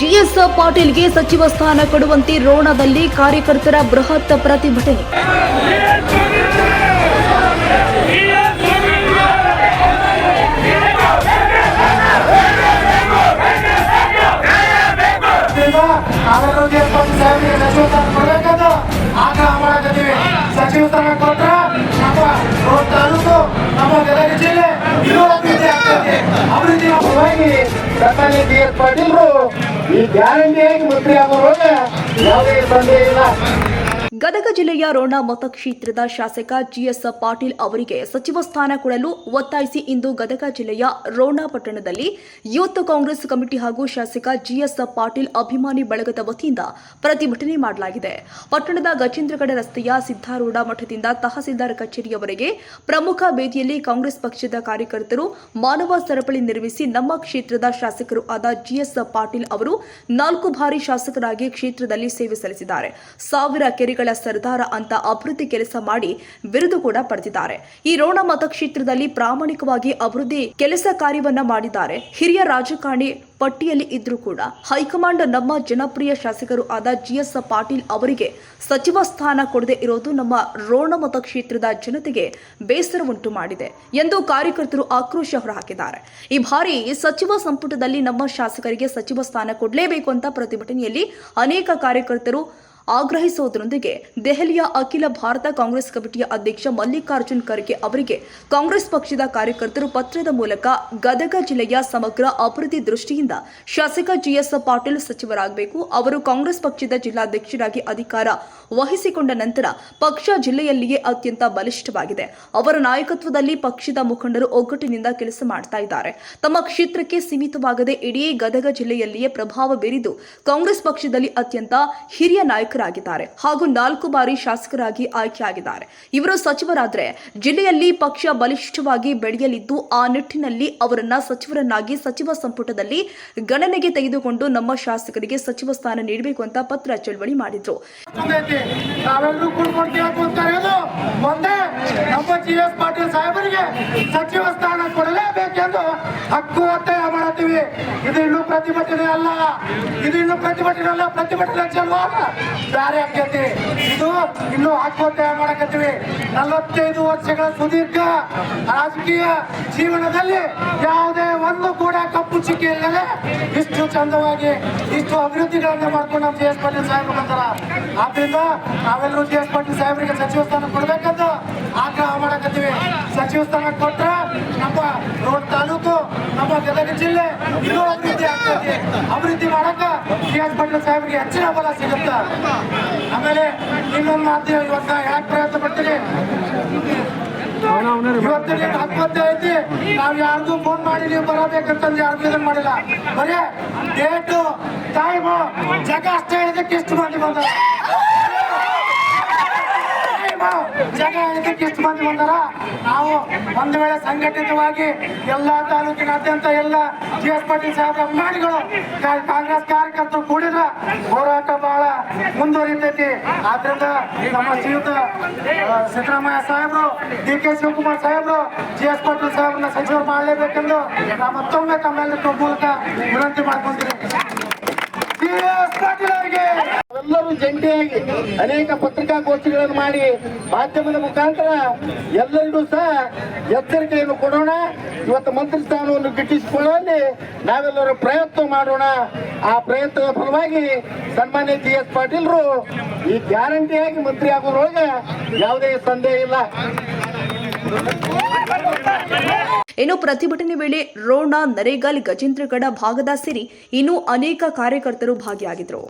GS ಪಾಟೀಲ್ಗೆ ಸಚಿವ ಸ್ಥಾನ ಕೊಡುವಂತೆ ರೋಣದಲ್ಲಿ ಕಾರ್ಯಕರ್ತರ ಬೃಹತ್ ಪ್ರತಿಭಟನೆ. ಅಭಿವೃದ್ಧಿ ಅಭಿವೃದ್ಧಿ ಈ ಗ್ಯಾರಂಟಿಯಾಗಿ ಮಂತ್ರಿ ಮುಖ್ಯ ಯಾವುದೇ ತೊಂದರೆ ಇಲ್ಲ. ಗದಗ ಜಿಲ್ಲೆಯ ರೋಣ ಮತಕ್ಷೇತ್ರದ ಶಾಸಕ ಜಿಎಸ್ ಪಾಟೀಲ್ ಅವರಿಗೆ ಸಚಿವ ಸ್ಥಾನ ಕೊಡಲು ಒತ್ತಾಯಿಸಿ ಇಂದು ಗದಗ ಜಿಲ್ಲೆಯ ರೋಣ ಪಟ್ಟಣದಲ್ಲಿ ಯೂತ್ ಕಾಂಗ್ರೆಸ್ ಕಮಿಟಿ ಹಾಗೂ ಶಾಸಕ ಜಿಎಸ್ ಪಾಟೀಲ್ ಅಭಿಮಾನಿ ಬಳಗದ ವತಿಯಿಂದ ಪ್ರತಿಭಟನೆ ಮಾಡಲಾಗಿದೆ. ಪಟ್ಟಣದ ಗಜೇಂದ್ರಗಡ ರಸ್ತೆಯ ಸಿದ್ದಾರೂಢ ಮಠದಿಂದ ತಹಸೀಲ್ದಾರ್ ಕಚೇರಿಯವರೆಗೆ ಪ್ರಮುಖ ಬೇದಿಯಲ್ಲಿ ಕಾಂಗ್ರೆಸ್ ಪಕ್ಷದ ಕಾರ್ಯಕರ್ತರು ಮಾನವ ಸರಪಳಿ ನಿರ್ಮಿಸಿ ನಮ್ಮ ಕ್ಷೇತ್ರದ ಶಾಸಕರು ಆದ ಜಿಎಸ್ ಪಾಟೀಲ್ ಅವರು ನಾಲ್ಕು ಬಾರಿ ಶಾಸಕರಾಗಿ ಕ್ಷೇತ್ರದಲ್ಲಿ ಸೇವೆ ಸಲ್ಲಿಸಿದ್ದಾರೆ. ಸಾವಿರ ಕೆರೆಗಳ ಸರ್ದಾರ ಅಂತ ಅಭಿವೃದ್ಧಿ ಕೆಲಸ ಮಾಡಿ ಬಿರುದು ಕೂಡ ಪಡೆದಿದ್ದಾರೆ. ಈ ರೋಣ ಮತಕ್ಷೇತ್ರದಲ್ಲಿ ಪ್ರಾಮಾಣಿಕವಾಗಿ ಅಭಿವೃದ್ಧಿ ಕೆಲಸ ಕಾರ್ಯವನ್ನ ಮಾಡಿದ್ದಾರೆ. ಹಿರಿಯ ರಾಜಕಾರಣಿ ಪಟ್ಟಿಯಲ್ಲಿ ಇದ್ರೂ ಕೂಡ ಹೈಕಮಾಂಡ್ ನಮ್ಮ ಜನಪ್ರಿಯ ಶಾಸಕರು ಆದ ಜಿಎಸ್ ಪಾಟೀಲ್ ಅವರಿಗೆ ಸಚಿವ ಸ್ಥಾನ ಕೊಡದೆ ಇರೋದು ನಮ್ಮ ರೋಣ ಮತಕ್ಷೇತ್ರದ ಜನತೆಗೆ ಬೇಸರ ಉಂಟು ಮಾಡಿದೆ ಎಂದು ಕಾರ್ಯಕರ್ತರು ಆಕ್ರೋಶ ಹೊರಹಾಕಿದ್ದಾರೆ. ಈ ಬಾರಿ ಸಚಿವ ಸಂಪುಟದಲ್ಲಿ ನಮ್ಮ ಶಾಸಕರಿಗೆ ಸಚಿವ ಸ್ಥಾನ ಕೊಡಲೇಬೇಕು ಅಂತ ಪ್ರತಿಭಟನೆಯಲ್ಲಿ ಅನೇಕ ಕಾರ್ಯಕರ್ತರು ಆಗ್ರಹಿಸುವುದರೊಂದಿಗೆ ದೆಹಲಿಯ ಅಖಿಲ ಭಾರತ ಕಾಂಗ್ರೆಸ್ ಕಮಿಟಿಯ ಅಧ್ಯಕ್ಷ ಮಲ್ಲಿಕಾರ್ಜುನ್ ಖರ್ಗೆ ಅವರಿಗೆ ಕಾಂಗ್ರೆಸ್ ಪಕ್ಷದ ಕಾರ್ಯಕರ್ತರು ಪತ್ರದ ಮೂಲಕ ಗದಗ ಜಿಲ್ಲೆಯ ಸಮಗ್ರ ಅಭಿವೃದ್ಧಿ ದೃಷ್ಟಿಯಿಂದ ಶಾಸಕ ಜಿಎಸ್ ಪಾಟೀಲ್ ಸಚಿವರಾಗಬೇಕು. ಅವರು ಕಾಂಗ್ರೆಸ್ ಪಕ್ಷದ ಜಿಲ್ಲಾಧ್ಯಕ್ಷರಾಗಿ ಅಧಿಕಾರ ವಹಿಸಿಕೊಂಡ ನಂತರ ಪಕ್ಷ ಜಿಲ್ಲೆಯಲ್ಲಿಯೇ ಅತ್ಯಂತ ಬಲಿಷ್ಠವಾಗಿದೆ. ಅವರ ನಾಯಕತ್ವದಲ್ಲಿ ಪಕ್ಷದ ಮುಖಂಡರು ಒಗ್ಗಟ್ಟಿನಿಂದ ಕೆಲಸ ಮಾಡ್ತಾ ಇದ್ದಾರೆ. ತಮ್ಮ ಕ್ಷೇತ್ರಕ್ಕೆ ಸೀಮಿತವಾಗದೆ ಇಡೀ ಗದಗ ಜಿಲ್ಲೆಯಲ್ಲಿಯೇ ಪ್ರಭಾವ ಬೀರಿದು ಕಾಂಗ್ರೆಸ್ ಪಕ್ಷದಲ್ಲಿ ಅತ್ಯಂತ ಹಿರಿಯ ನಾಯಕರಾಗಿದ್ದಾರೆ ಹಾಗೂ ನಾಲ್ಕು ಬಾರಿ ಶಾಸಕರಾಗಿ ಆಯ್ಕೆಯಾಗಿದ್ದಾರೆ. ಇವರು ಸಚಿವರಾದರೆ ಜಿಲ್ಲೆಯಲ್ಲಿ ಪಕ್ಷ ಬಲಿಷ್ಠವಾಗಿ ಬೆಳೆಯಲಿದ್ದು ಆ ನಿಟ್ಟಿನಲ್ಲಿ ಅವರನ್ನ ಸಚಿವರನ್ನಾಗಿ ಸಚಿವ ಸಂಪುಟದಲ್ಲಿ ಗಣನೆಗೆ ತೆಗೆದುಕೊಂಡು ನಮ್ಮ ಶಾಸಕರಿಗೆ ಸಚಿವ ಸ್ಥಾನ ನೀಡಬೇಕು ಅಂತ ಪತ್ರ ಚಳವಳಿ ಮಾಡಿದ್ರು. ಸಚಿವ ಸ್ಥಾನ ಕೊಡಲೇಬೇಕೆಂದು ಹಕ್ಕು ಒತ್ತಾಯ ಮಾಡತ್ತೀವಿ ಇದು ಇನ್ನು ಪ್ರತಿಭಟನೆ ಅಲ್ಲ. ಇದು ಇನ್ನು ಪ್ರತಿಭಟನೆ ಅಲ್ಲ. ಪ್ರತಿಭಟನೆ ಚಲುವಾಗ ಬೇರೆ ಆಗ್ತೈತಿ ಇದು ಇನ್ನು ಹಕ್ಕು ಒತ್ತಾಯ ಮಾಡಕತ್ತೀವಿ. ನಲವತ್ತೈದು ವರ್ಷಗಳ ಸುದೀರ್ಘ ರಾಜಕೀಯ ಜೀವನದಲ್ಲಿ ಇಲ್ಲದೆ ಇಷ್ಟು ಚಂದವಾಗಿ, ಇಷ್ಟು ಅಭಿವೃದ್ಧಿಗಳನ್ನ ಮಾಡ್ಕೊಂಡು ನಮ್ಮ ಜಿ ಎಸ್ ಪಾಟೀಲ್ ಸಾಹೇಬರು ಬಂದಾರ. ಆದ್ರಿಂದ ನಾವೆಲ್ಲರೂ ಜಿ ಎಸ್ ಪಾಟೀಲ್ ಸಾಹೇಬ್ರಿಗೆ ಸಚಿವ ಸ್ಥಾನ ಕೊಡ್ಬೇಕಂತ ಆಗ್ರಹ ಮಾಡಕತ್ತೀವಿ. ಸಚಿವ ಸ್ಥಾನ ಕೊಟ್ರ ನಮ್ಮ ರೋಡ್ ತಾಲೂಕು, ನಮ್ಮ ಗದಗ ಜಿಲ್ಲೆ ಇನ್ನೂ ಅಭಿವೃದ್ಧಿ ಆಗ್ತದೆ ಅಭಿವೃದ್ಧಿ ಮಾಡಕ ಜಿ ಎಸ್ ಪಾಟೀಲ್ ಸಾಹೇಬ್ರಿಗೆ ಹೆಚ್ಚಿನ ಬಲ ಸಿಗುತ್ತ. ಆಮೇಲೆ ಇನ್ನೊಂದು ಮಾತು ಇವತ್ತ ಯಾಕೆ ಪ್ರಯತ್ನ ಪಡ್ತೀನಿ. ಇವತ್ತಿನ ಹತ್ತೊಂದೇ ಐತಿ ನಾವು ಯಾರ್ದು ಫೋನ್ ಮಾಡಿ ನೀವು ಬರಬೇಕಂತಂದು ಯಾರಿಗೂ ಇದನ್ನ ಮಾಡಿಲ್ಲ. ಬರೀ ಡೇಟು ಟೈಮು ಜಾಗ ಅಷ್ಟೇ ಇದಕ್ಕೆ ಇಷ್ಟು ಮಾಡಿ ಬಂದಾರ ಟೈಮು, ಜಾಗ ಬಂದು ಬಂದಾರ? ನಾವು ಒಂದು ವೇಳೆ ಸಂಘಟಿತವಾಗಿ ಎಲ್ಲಾ ತಾಲೂಕಿನಾದ್ಯಂತ ಎಲ್ಲ ಜಿ ಎಸ್ ಪಾಟೀಲ್ ಸಾಹೇಬ್ ಅಭಿಮಾನಿಗಳು ಕಾಂಗ್ರೆಸ್ ಕಾರ್ಯಕರ್ತರು ಕೂಡಿದ್ರ ಹೋರಾಟ ಬಹಳ ಮುಂದುವರಿತೈತಿ. ಆದ್ರಿಂದ ನಮ್ಮ ಶ್ರೀಯುತ ಸಿದ್ದರಾಮಯ್ಯ ಸಾಹೇಬ್ರು ಡಿ ಕೆ ಶಿವಕುಮಾರ್ ಸಾಹೇಬ್ರು ಜಿ ಎಸ್ ಪಾಟೀಲ್ ಸಾಹೇಬ್ರನ್ನ ಸಚಿವರು ಮಾಡಲೇಬೇಕೆಂದು ನಾ ಮತ್ತೊಮ್ಮೆ ತಮ್ಮೆಲ್ಲರ ಮೂಲಕ ವಿನಂತಿ ಮಾಡ್ಕೊಂತೀನಿ ಜಿ ಎಸ್ ಪಾಟೀಲ್ ಅವರಿಗೆ ಜಂಟಿಯಾಗಿ ಅನೇಕ ಪತ್ರಿಕಾಗೋಷ್ಠಿಗಳನ್ನು ಮಾಡಿ ಮಾಧ್ಯಮದ ಮುಖಾಂತರ ಎಲ್ಲರಿಗೂ ಸಹ ಎಚ್ಚರಿಕೆಯನ್ನು ಕೊಡೋಣ. ಇವತ್ತು ಮಂತ್ರಿ ಸ್ಥಾನವನ್ನು ಗಿಟ್ಟಿಸಿಕೊಳ್ಳುವಲ್ಲಿ ನಾವೆಲ್ಲರೂ ಪ್ರಯತ್ನ ಮಾಡೋಣ. ಆ ಪ್ರಯತ್ನದ ಫಲವಾಗಿ ಸನ್ಮಾನ್ಯ ಜಿ ಎಸ್ ಪಾಟೀಲ್ರು ಈ ಗ್ಯಾರಂಟಿಯಾಗಿ ಮಂತ್ರಿ ಆಗೋದ್ರೊಳಗೆ ಯಾವುದೇ ಸಂದೇಹ ಇಲ್ಲ. ಇನ್ನು ಪ್ರತಿಭಟನೆ ವೇಳೆ ರೋಣ, ನರೇಗಲ್, ಗಜೇಂದ್ರಗಡ ಭಾಗದ ಸೇರಿ ಇನ್ನೂ ಅನೇಕ ಕಾರ್ಯಕರ್ತರು ಭಾಗಿಯಾಗಿದ್ದರು.